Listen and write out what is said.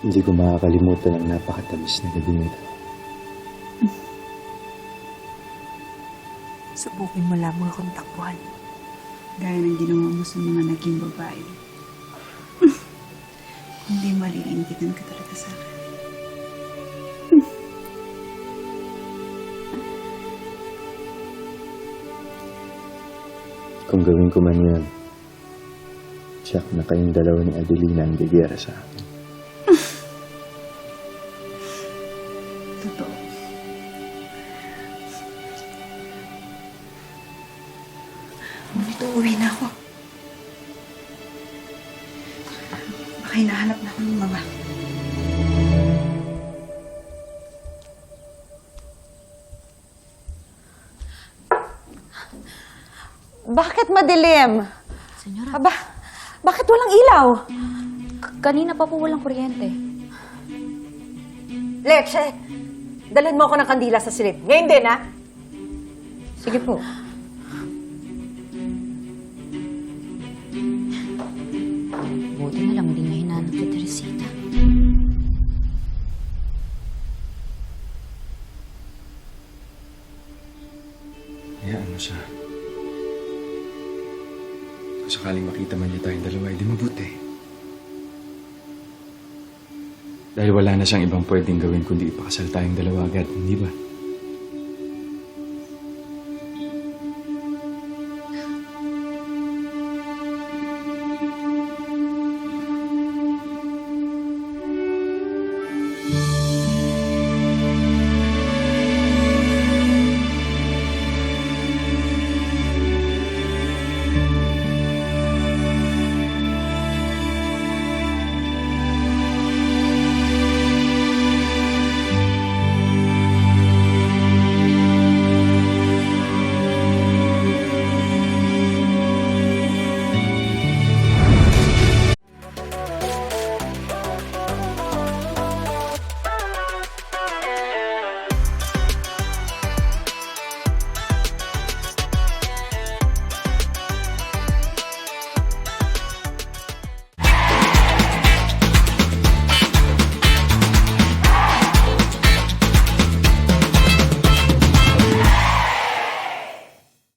Hindi ko makakalimutan ang napakatamis na gabi nito. Subukin mo lamang akong takbuhan. Gaya ng ginawa mo sa mga naging babae. Hindi maliintigan ka talaga sa akin. Kung gawin ko man yan, siyak na kayong dalawa ni Adelina ang gagera sa akin. Totoo. Ngunit uuwi na ako. Baka hinahanap na ako ng mama. Bakit madilim? Senyora, Aba, bakit walang ilaw? k- kanina pa po walang kuryente. Leche, dalhin mo ako ng kandila sa silid. Ngayon din, ha? Sige po. Buti na lang hindi niya hinanap si Teresita. Hayaan mo siya. Kung sakaling makita man niya tayong dalawa, edi mabuti. Dahil wala na siyang ibang pwedeng gawin kundi ipakasal tayong dalawa agad, hindi ba?